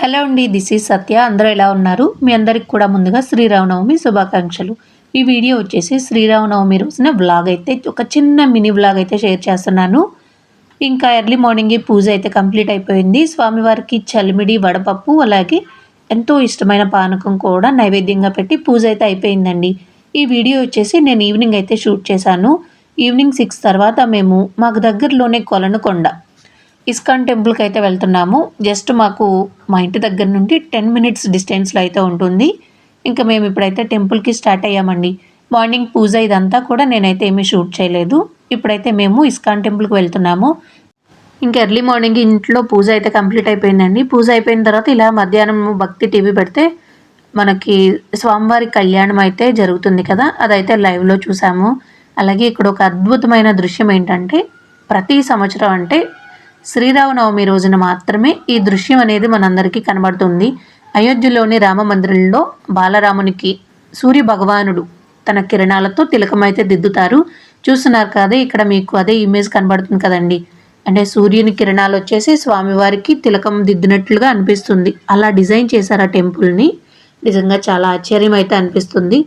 Hello అండి this is సత్య. అందరూ ఎలా ఉన్నారు? మీ అందరికి కూడా ముందుగా శ్రీరామనవమి శుభాకాంక్షలు. ఈ వీడియో వచ్చేసి శ్రీరామనవమి రోజున వ్లాగ్ అయితే ఒక చిన్న మినీ వ్లాగ్ అయితే షేర్ చేస్తున్నాను. ఇంకా ఎర్లీ మార్నింగ్ పూజ అయితే కంప్లీట్ అయిపోయింది. స్వామివారికి చలిమిడి వడపప్పు అలాగే ఎంతో ఇష్టమైన పానకం కూడా నైవేద్యంగా పెట్టి పూజ అయితే అయిపోయిందండి. ఈ వీడియో వచ్చేసి నేను ఈవినింగ్ అయితే షూట్ చేశాను. ఈవినింగ్ సిక్స్ తర్వాత మేము మాకు దగ్గరలోనే కొలనుకొండ ఇస్కాన్ టెంపుల్కి అయితే వెళ్తున్నాము. జస్ట్ మాకు మా ఇంటి దగ్గర నుండి టెన్ మినిట్స్ డిస్టెన్స్లో అయితే ఉంటుంది. ఇంకా మేము ఇప్పుడైతే టెంపుల్కి స్టార్ట్ అయ్యామండి. మార్నింగ్ పూజ ఇదంతా కూడా నేనైతే ఏమీ షూట్ చేయలేదు. ఇప్పుడైతే మేము ఇస్కాన్ టెంపుల్కి వెళ్తున్నాము. ఇంకా ఎర్లీ మార్నింగ్ ఇంట్లో పూజ అయితే కంప్లీట్ అయిపోయిందండి. పూజ అయిపోయిన తర్వాత ఇలా మధ్యాహ్నం భక్తి టీవీ పెడితే మనకి స్వామివారి కళ్యాణం అయితే జరుగుతుంది కదా అదైతే లైవ్లో చూసాము. అలాగే ఇక్కడ ఒక అద్భుతమైన దృశ్యం ఏంటంటే ప్రతి సంవత్సరం అంటే శ్రీరామనవమి రోజున మాత్రమే ఈ దృశ్యం అనేది మనందరికీ కనబడుతుంది. అయోధ్యలోని రామ మందిరంలో బాలరామునికి సూర్య భగవానుడు తన కిరణాలతో తిలకమైతే దిద్దుతారు. చూస్తున్నారు కదా ఇక్కడ మీకు అదే ఇమేజ్ కనబడుతుంది కదండి. అంటే సూర్యుని కిరణాలు వచ్చేసి స్వామివారికి తిలకం దిద్దినట్లుగా అనిపిస్తుంది. అలా డిజైన్ చేశారు ఆ టెంపుల్ని. నిజంగా చాలా ఆశ్చర్యం అయితే అనిపిస్తుంది.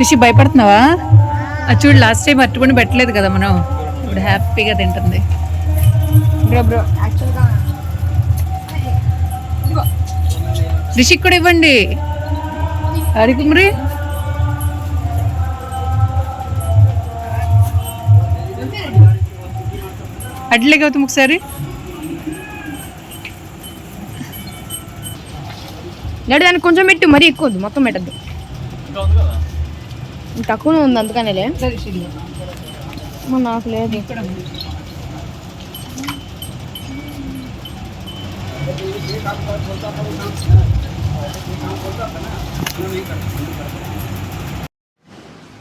రిషి భయపడుతున్నావా? చూడు లాస్ట్ టైం అట్టుకుని పెట్టలేదు కదా మనం. ఇప్పుడు హ్యాపీగా తింటుంది. బ్రో బ్రో యాక్చువల్గా రిషికి కూడా ఇవ్వండి. అడిగి మరి. అడ్లే గౌతమ్ ఒకసారి. లేడు దానికి కొంచెం పెట్టు మరీ ఎక్కువ మొత్తం పెట్టద్దు. తక్కువ ఉంది అందుకనేలే. నాకు లేదు.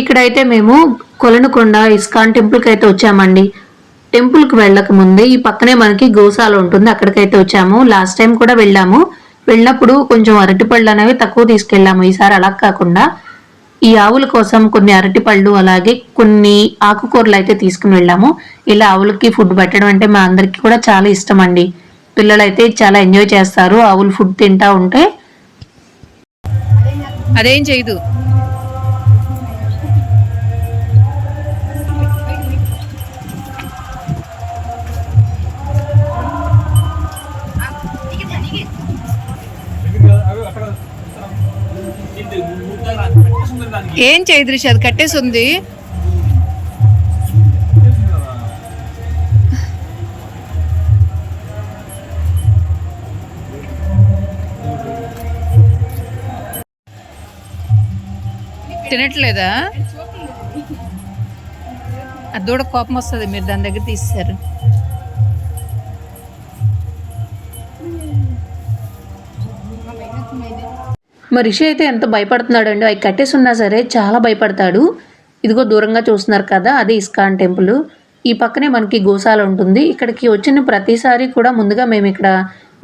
ఇక్కడైతే మేము కొలనుకొండ ఇస్కాన్ టెంపుల్కి అయితే వచ్చామండి. టెంపుల్కి వెళ్ళక ముందే ఈ పక్కనే మనకి గోశాల ఉంటుంది. అక్కడికైతే వచ్చాము. లాస్ట్ టైం కూడా వెళ్ళాము. వెళ్ళినప్పుడు కొంచెం అరటిపళ్ళు అనేవి తక్కువ తీసుకెళ్ళాము. ఈసారి అలా కాకుండా ఈ ఆవుల కోసం కొన్ని అరటిపళ్ళు అలాగే కొన్ని ఆకుకూరలు అయితే తీసుకుని వెళ్ళాము. ఇలా ఆవులకి ఫుడ్ పెట్టడం అంటే మా అందరికీ కూడా చాలా ఇష్టం అండి పిల్లలు అయితే చాలా ఎంజాయ్ చేస్తారు ఆవులు ఫుడ్ తింటా ఉంటే. అదేం చేయదు. ఏం చేయదు రిషి అది కట్టేసి ఉంది తినట్లేదా? అది దూడ కోపం వస్తుంది మీరు దాని దగ్గర తీస్తారు మరి రిషి అయితే ఎంత భయపడుతున్నాడండి? అవి కట్టేసి ఉన్నా సరే చాలా భయపడతాడు. ఇదిగో దూరంగా చూస్తున్నారు కదా అదే ఇస్కాన్ టెంపుల్. ఈ పక్కనే మనకి గోశాల ఉంటుంది. ఇక్కడికి వచ్చిన ప్రతిసారి కూడా ముందుగా మేము ఇక్కడ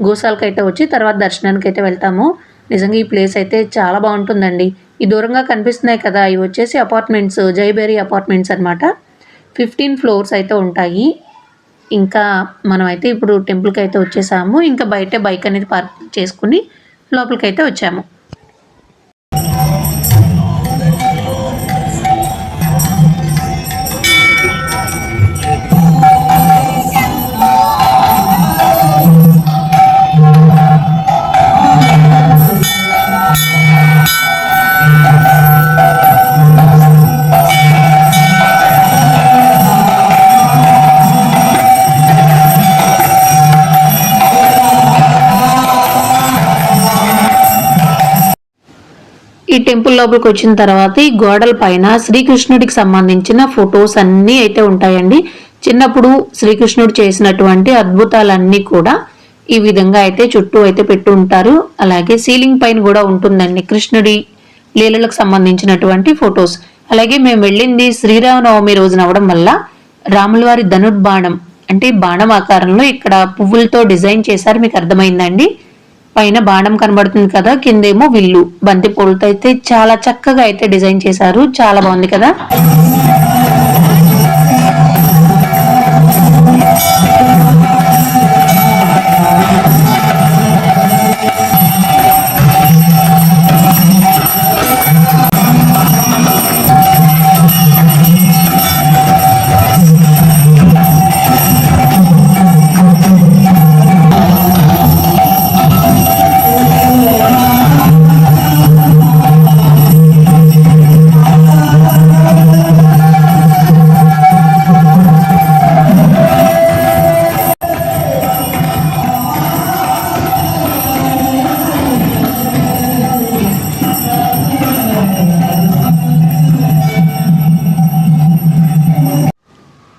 గోశాలకు అయితే వచ్చి తర్వాత దర్శనానికి అయితే వెళ్తాము. నిజంగా ఈ ప్లేస్ అయితే చాలా బాగుంటుందండి. ఈ దూరంగా కనిపిస్తున్నాయి కదా ఇవి వచ్చేసి అపార్ట్మెంట్స్ జైబేరీ అపార్ట్మెంట్స్ అన్నమాట. ఫిఫ్టీన్ ఫ్లోర్స్ అయితే ఉంటాయి. ఇంకా మనం అయితే ఇప్పుడు టెంపుల్కి అయితే వచ్చేసాము. ఇంకా బయట బైక్ అనేది పార్క్ చేసుకుని లోపలికి అయితే వచ్చాము. ఈ టెంపుల్ లోపలికి వచ్చిన తర్వాత ఈ గోడల పైన శ్రీకృష్ణుడికి సంబంధించిన ఫొటోస్ అన్నీ అయితే ఉంటాయండి. చిన్నప్పుడు శ్రీకృష్ణుడు చేసినటువంటి అద్భుతాలన్నీ కూడా ఈ విధంగా అయితే చుట్టూ అయితే పెట్టి ఉంటారు. అలాగే సీలింగ్ పైన కూడా ఉంటుందండి కృష్ణుడి లీలలకు సంబంధించినటువంటి ఫొటోస్. అలాగే మేము వెళ్ళింది శ్రీరామనవమి రోజున అవడం వల్ల రాములవారి ధనుర్బాణం అంటే బాణం ఆకారంలో ఇక్కడ పువ్వులతో డిజైన్ చేశారు. మీకు అర్థమైందండి పైన బాణం కనబడుతుంది కదా కిందేమో విల్లు. బంతి పూలతో అయితే చాలా చక్కగా అయితే డిజైన్ చేశారు. చాలా బాగుంది కదా?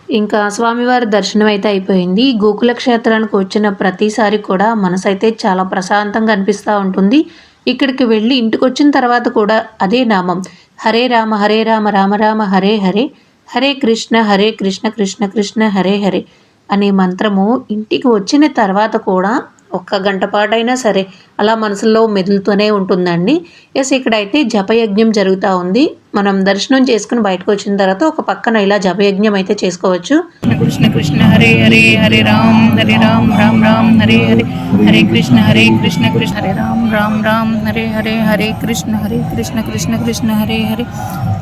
ఇంకా స్వామివారి దర్శనం అయితే అయిపోయింది. గోకుల క్షేత్రానికి వచ్చిన ప్రతిసారి కూడా మనసు అయితే చాలా ప్రశాంతంగా అనిపిస్తూ ఉంటుంది. ఇక్కడికి వెళ్ళి ఇంటికి వచ్చిన తర్వాత కూడా అదే నామం. హరే రామ హరే రామ రామ రామ హరే హరే. హరే కృష్ణ హరే కృష్ణ కృష్ణ కృష్ణ హరే హరే అనే మంత్రము ఇంటికి వచ్చిన తర్వాత కూడా ఒక్క గంట పాటైనా సరే అలా మనసులో మెదులుతూనే ఉంటుందండి. ఎస్ ఇక్కడైతే జపయజ్ఞం జరుగుతూ ఉంది. మనం దర్శనం చేసుకుని బయటకు వచ్చిన తర్వాత ఒక పక్కన ఇలా జపయజ్ఞం అయితే చేసుకోవచ్చు. కృష్ణ కృష్ణ హరే హరే హరే రామ్ హరే రామ్ రామ్ రామ్ హరే హరే హరే కృష్ణ హరే కృష్ణ కృష్ణ హరే రామ్ రామ్ రామ్ హరే హరే హరే కృష్ణ హరే కృష్ణ కృష్ణ కృష్ణ హరే హరే.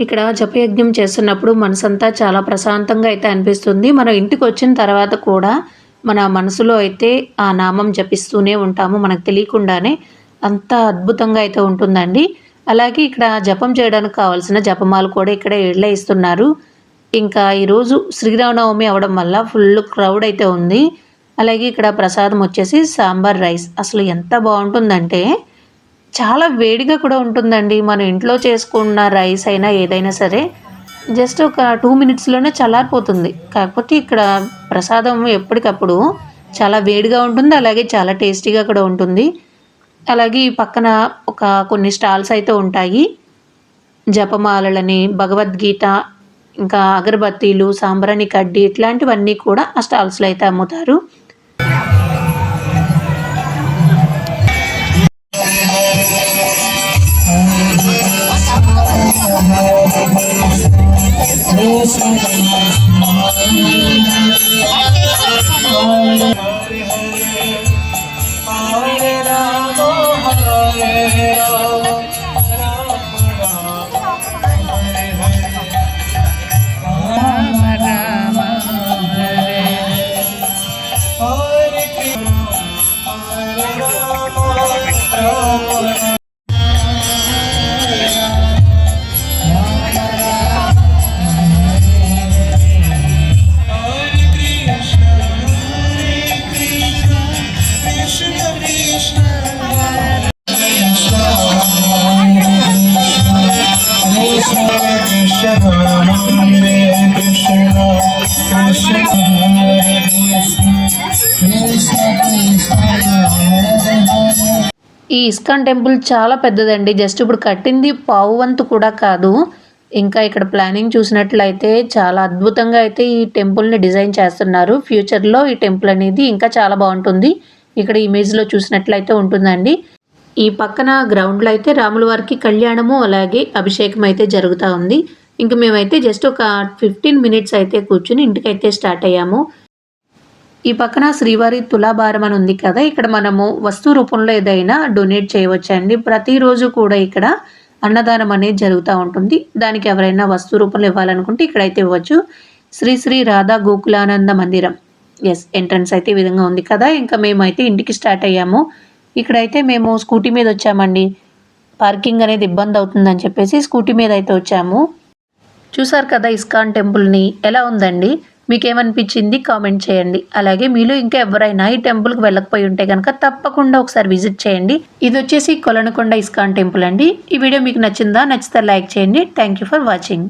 ఇక్కడ జపయజ్ఞం చేస్తున్నప్పుడు మనసంతా చాలా ప్రశాంతంగా అయితే అనిపిస్తుంది. మనం ఇంటికి వచ్చిన తర్వాత కూడా మన మనసులో అయితే ఆ నామం జపిస్తూనే ఉంటాము. మనకు తెలియకుండానే అంత అద్భుతంగా అయితే ఉంటుందండి. అలాగే ఇక్కడ జపం చేయడానికి కావాల్సిన జపమాలు కూడా ఇక్కడ ఇళ్ళ ఇస్తున్నారు ఇంకా ఈరోజు శ్రీరామనవమి అవడం వల్ల ఫుల్ క్రౌడ్ అయితే ఉంది. అలాగే ఇక్కడ ప్రసాదం వచ్చేసి సాంబార్ రైస్. అసలు ఎంత బాగుంటుందంటే చాలా వేడిగా కూడా ఉంటుందండి. మనం ఇంట్లో చేసుకున్న రైస్ అయినా ఏదైనా సరే జస్ట్ ఒక టూ మినిట్స్లోనే చల్లారిపోతుంది. కాకపోతే ఇక్కడ ప్రసాదం ఎప్పటికప్పుడు చాలా వేడిగా ఉంటుంది. అలాగే చాలా టేస్టీగా కూడా ఉంటుంది. అలాగే ఈ పక్కన ఒక కొన్ని స్టాల్స్ అయితే ఉంటాయి. జపమాలలని భగవద్గీత ఇంకా అగరబత్తీలు సాంబ్రాణి కడ్డీ ఇట్లాంటివన్నీ కూడా ఆ స్టాల్స్లో అయితే అమ్ముతారు. రామ ఈ ఇస్కాన్ టెంపుల్ చాలా పెద్దదండి. జస్ట్ ఇప్పుడు కట్టింది పావు వంతు కూడా కాదు. ఇంకా ఇక్కడ ప్లానింగ్ చూసినట్లయితే చాలా అద్భుతంగా అయితే ఈ టెంపుల్ని డిజైన్ చేస్తున్నారు. ఫ్యూచర్లో ఈ టెంపుల్ అనేది ఇంకా చాలా బాగుంటుంది. ఇక్కడ ఇమేజ్లో చూసినట్లయితే ఉంటుందండి. ఈ పక్కన గ్రౌండ్లో అయితే రాముల వారికి కళ్యాణము అలాగే అభిషేకం అయితే జరుగుతూ ఉంది. ఇంక మేమైతే జస్ట్ ఒక ఫిఫ్టీన్ మినిట్స్ అయితే కూర్చుని ఇంటికైతే స్టార్ట్ అయ్యాము. ఈ పక్కన శ్రీవారి తులాభారం అని ఉంది కదా ఇక్కడ మనము వస్తు రూపంలో ఏదైనా డొనేట్ చేయవచ్చండి. ప్రతిరోజు కూడా ఇక్కడ అన్నదానం అనేది జరుగుతూ ఉంటుంది. దానికి ఎవరైనా వస్తు రూపంలో ఇవ్వాలనుకుంటే ఇక్కడైతే ఇవ్వచ్చు. శ్రీ శ్రీ రాధా గోకులానంద మందిరం. ఎస్ ఎంట్రన్స్ అయితే ఈ విధంగా ఉంది కదా ఇంకా మేమైతే ఇంటికి స్టార్ట్ అయ్యాము. ఇక్కడైతే మేము స్కూటీ మీద వచ్చామండి. పార్కింగ్ అనేది ఇబ్బంది అవుతుందని చెప్పేసి స్కూటీ మీద అయితే వచ్చాము. చూసారు కదా ఇస్కాన్ టెంపుల్ని ఎలా ఉందండి? మీకు ఏమనిపించింది కామెంట్ చేయండి. అలాగే మీలో ఇంకా ఎవరైనా ఈ టెంపుల్కి వెళ్ళకపోయి ఉంటే కనుక తప్పకుండా ఒకసారి విజిట్ చేయండి. ఇది వచ్చేసి కొలనకొండ ఇస్కాన్ టెంపుల్ అండి. ఈ వీడియో మీకు నచ్చిందా? నచ్చితే లైక్ చేయండి. Thank you for watching